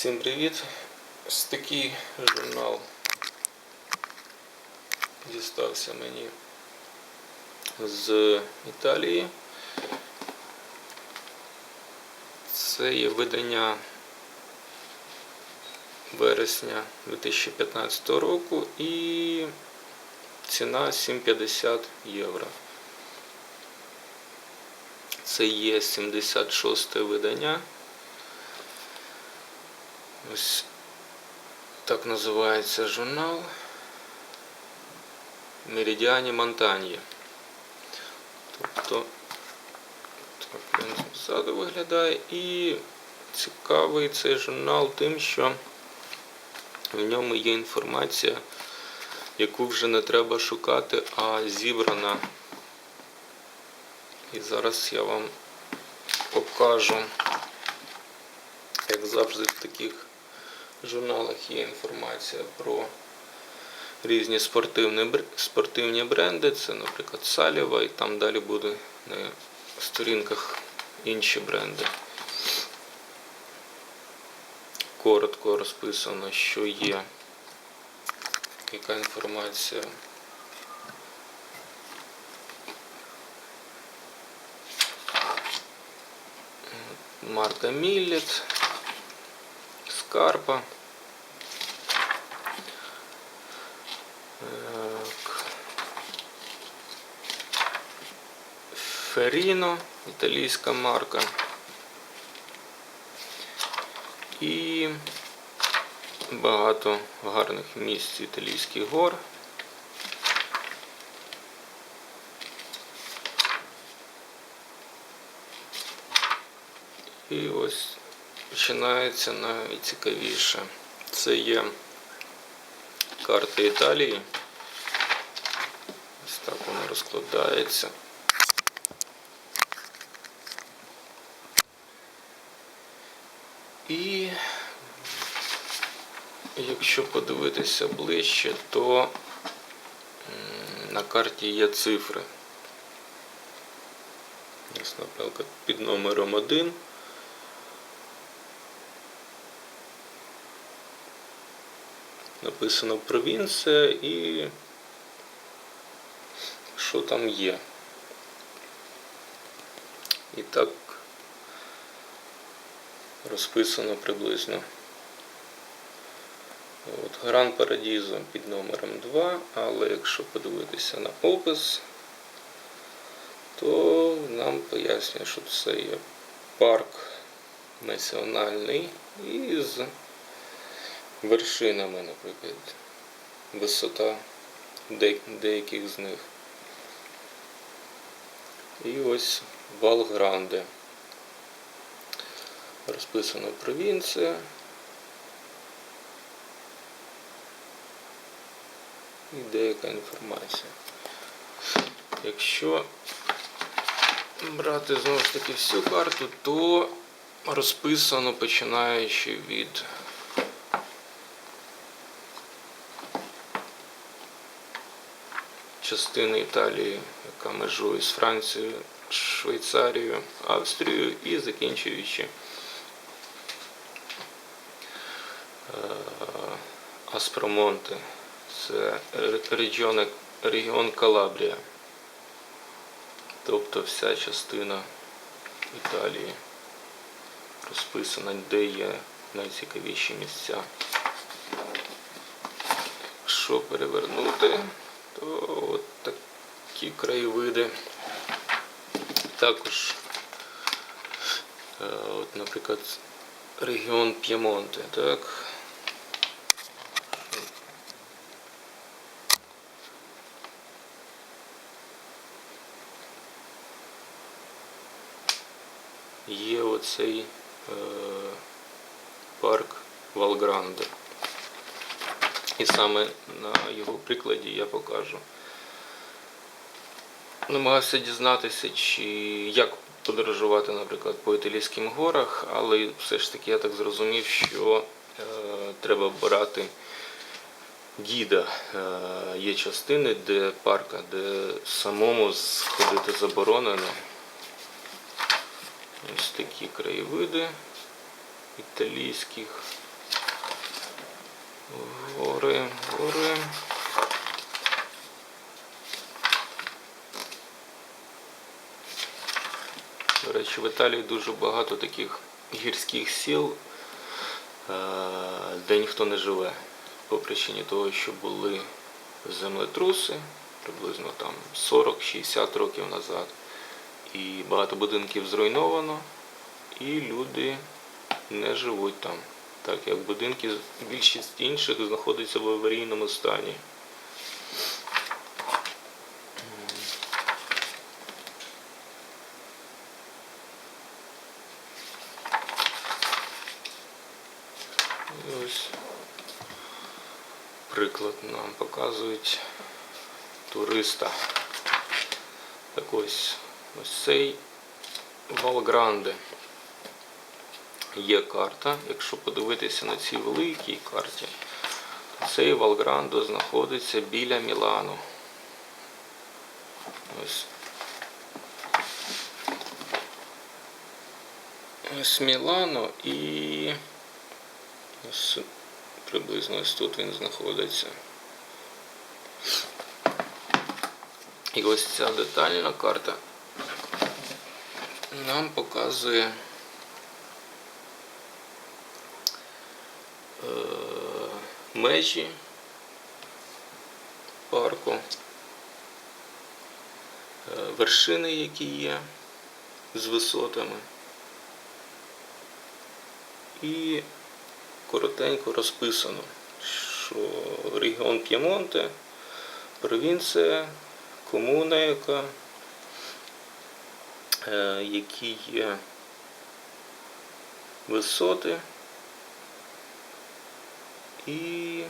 Всім привіт! Такий журнал дістався мені з Італії. Це є видання вересня 2015 року і ціна 7,50 євро. Це є 76 видання. Ось так називається журнал Меридіані Монтаньї. Тобто так він ззаду виглядає і цікавий цей журнал тим, що в ньому є інформація, яку вже не треба шукати, а зібрана. І зараз я вам покажу, як завжди в таких журналах є інформація про різні спортивні, бренди. Це, наприклад, Саліва, і там далі буде на сторінках інші бренди. Коротко розписано, що є, яка інформація. Марка Міллет, Скарпа. Так. Феріно, італійська марка. І багато гарних місць італійських гор. І ось починається найцікавіше. Це є карта Італії. Ось так воно розкладається. І якщо подивитися ближче, то на карті є цифри. Ось, наприклад, під номером 1 написано провінція і що там є. І так розписано приблизно. От, Гран Парадізо під номером 2, але якщо подивитися на опис, то нам пояснює, що це є парк національний із вершинами, наприклад, висота де- деяких з них. І ось Валгранде. Розписана провінція. І деяка інформація. Якщо брати знову ж таки всю карту, то розписано починаючи від частини Італії, яка межує з Францією, Швейцарією, Австрією і закінчуючи е, Аспромонте. Це регіон, регіон Калабрія. Тобто вся частина Італії розписана, де є найцікавіші місця. Якщо перевернути, то от такі краєвиди. Також, е, от, наприклад, регіон П'ємонте, так. Є оцей е, парк Валгранде. І саме на його прикладі я покажу. Намагався дізнатися, чи як подорожувати, наприклад, по італійським горах, але все ж таки я так зрозумів, що е, треба брати гіда. Е, є частини, де парка, де самому сходити заборонено. Ось такі краєвиди італійських Гори, гори. До речі, в Італії дуже багато таких гірських сіл, е, де ніхто не живе. По причині того, що були землетруси приблизно там 40-60 років назад. І багато будинків зруйновано, і люди не живуть там, так як будинки, більшість інших знаходяться в аварійному стані. Приклад нам показують туриста. Так ось, ось цей Валгранде. Є карта. Якщо подивитися на цій великій карті, цей Валграндо знаходиться біля Мілану. Ось. Ось Мілано і ось приблизно ось тут він знаходиться. І ось ця детальна карта нам показує е, межі парку, е, вершини, які є з висотами. І коротенько розписано, що регіон П'ємонте, провінція, комуна, яка, які є висоти і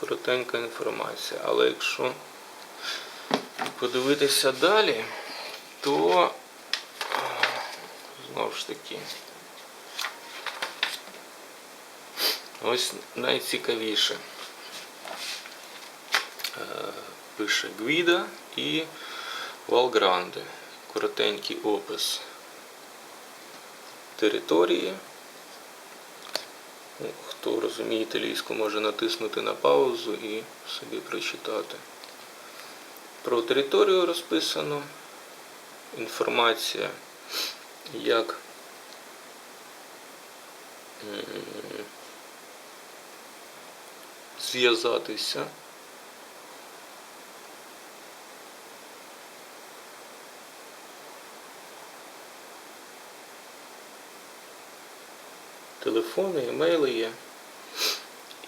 коротенька інформація. Але якщо подивитися далі, то е, знову ж таки. Ось найцікавіше. Е, Пише Гвіда і Валгранде. Коротенький опис території. Ну, Хто розуміє італійську, може натиснути на паузу і собі прочитати. Про територію розписано. Інформація, як зв'язатися. Телефони, емейли є.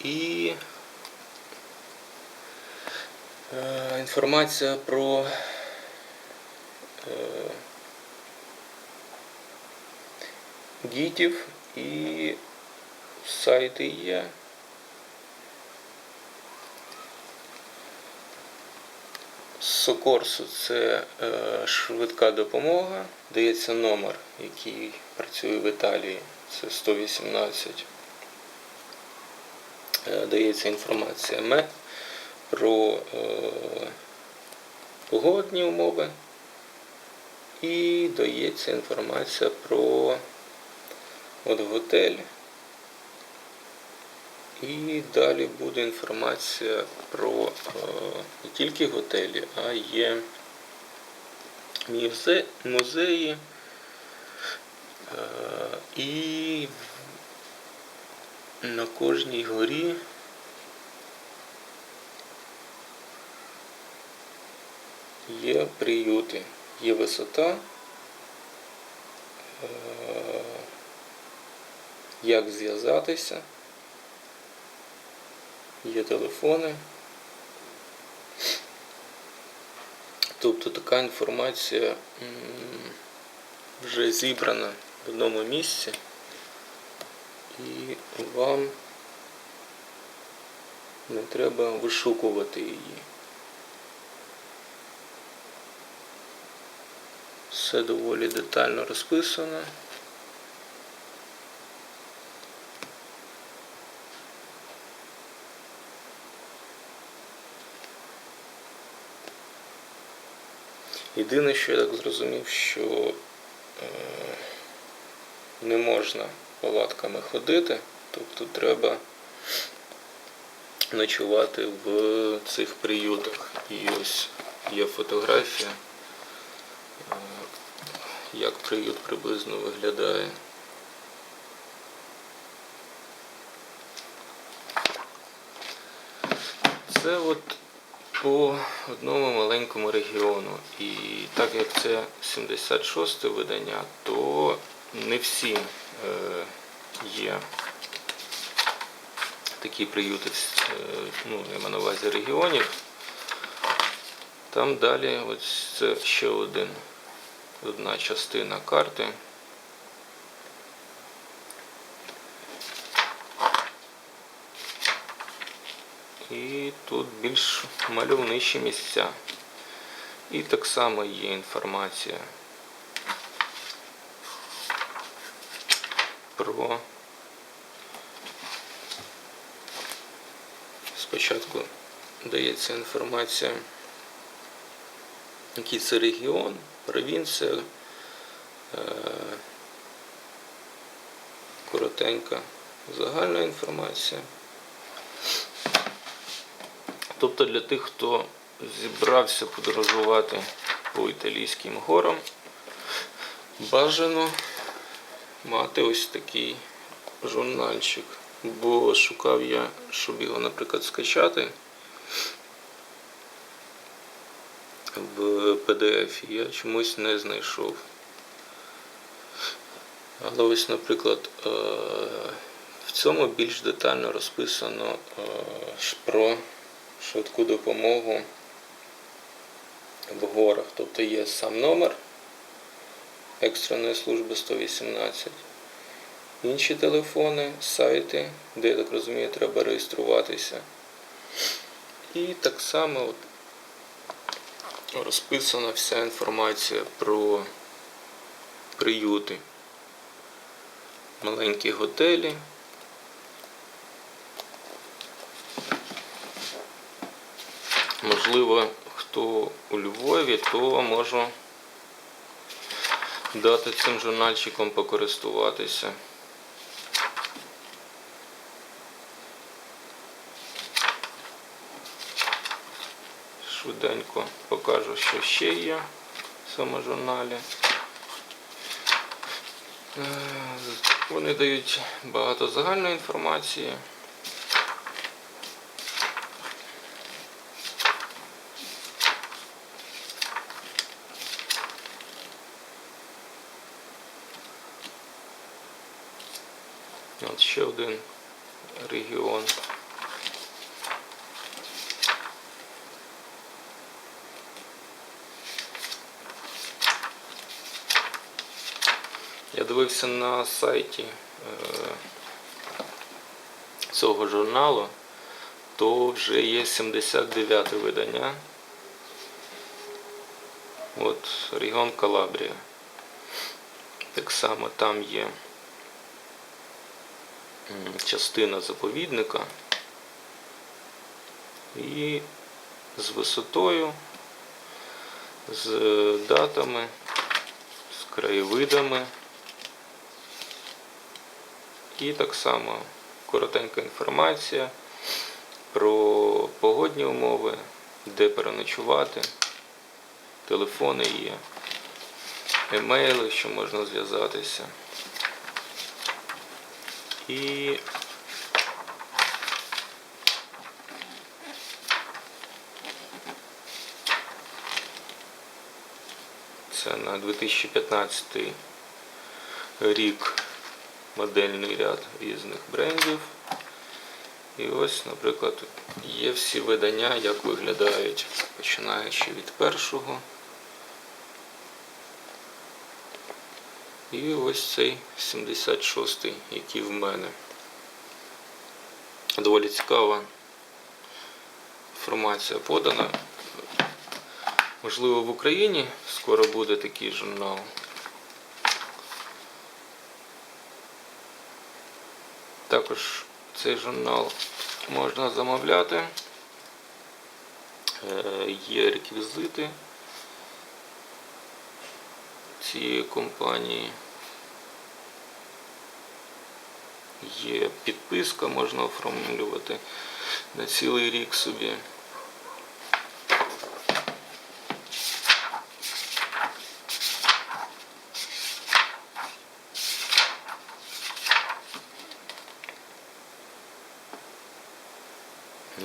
І е, інформація про е, гідів і сайти є. Сокорсу це е, швидка допомога. Дається номер, який працює в Італії. Це 118. Е, дається інформація ме про е, погодні умови. І дається інформація про от готель. І далі буде інформація про е, не тільки готелі, а є музе, музеї і на кожній горі є приюти, є висота. е, Як зв'язатися? Є телефони. Тобто така інформація вже зібрана в одному місці і вам не треба вишукувати її. Все доволі детально розписано. Єдине, що я так зрозумів, що е, не можна палатками ходити, тобто треба ночувати в цих приютах. І ось є фотографія, е, як приют приблизно виглядає. Це от по одному маленькому регіону. І так як це 76 те видання, то не всі е, є такі приюти, е, ну, я маю на увазі регіонів. Там далі ось це ще один, одна частина карти. І тут більш мальовничі місця. І так само є інформація про спочатку дається інформація, який це регіон, провінція, е, коротенька загальна інформація. Тобто для тих, хто зібрався подорожувати по італійським горам, бажано мати ось такий журнальчик. Бо шукав я, щоб його, наприклад, скачати в PDF, я чомусь не знайшов. Але ось, наприклад, е, в цьому більш детально розписано е, про швидку допомогу в горах. Тобто є сам номер екстреної служби 118, інші телефони, сайти, де, я так розумію, треба реєструватися. І так само от розписана вся інформація про приюти, маленькі готелі. Можливо, хто у Львові, то можу дати цим журнальчиком покористуватися. Швиденько покажу, що ще є в цьому журналі. Е, Вони дають багато загальної інформації. От ще один регіон. Я дивився на сайті е, цього журналу, то вже є 79 видання. От регіон Калабрія. Так само там є частина заповідника і з висотою, з датами, з краєвидами. І так само коротенька інформація про погодні умови, де переночувати, телефони є, емейли, що можна зв'язатися. І це на 2015 рік модельний ряд різних брендів. І ось, наприклад, є всі видання, як виглядають, починаючи від першого. І ось цей 76-й, який в мене. Доволі цікава інформація подана. Можливо, в Україні скоро буде такий журнал. Також цей журнал можна замовляти. Е, Є реквізити цієї компанії. Є підписка, можна оформлювати на цілий рік собі.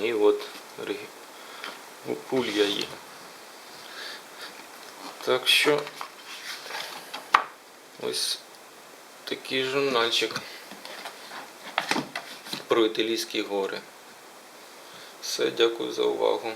І от пулья є. Так що ось такий журнальчик про Італійські гори. Все, дякую за увагу.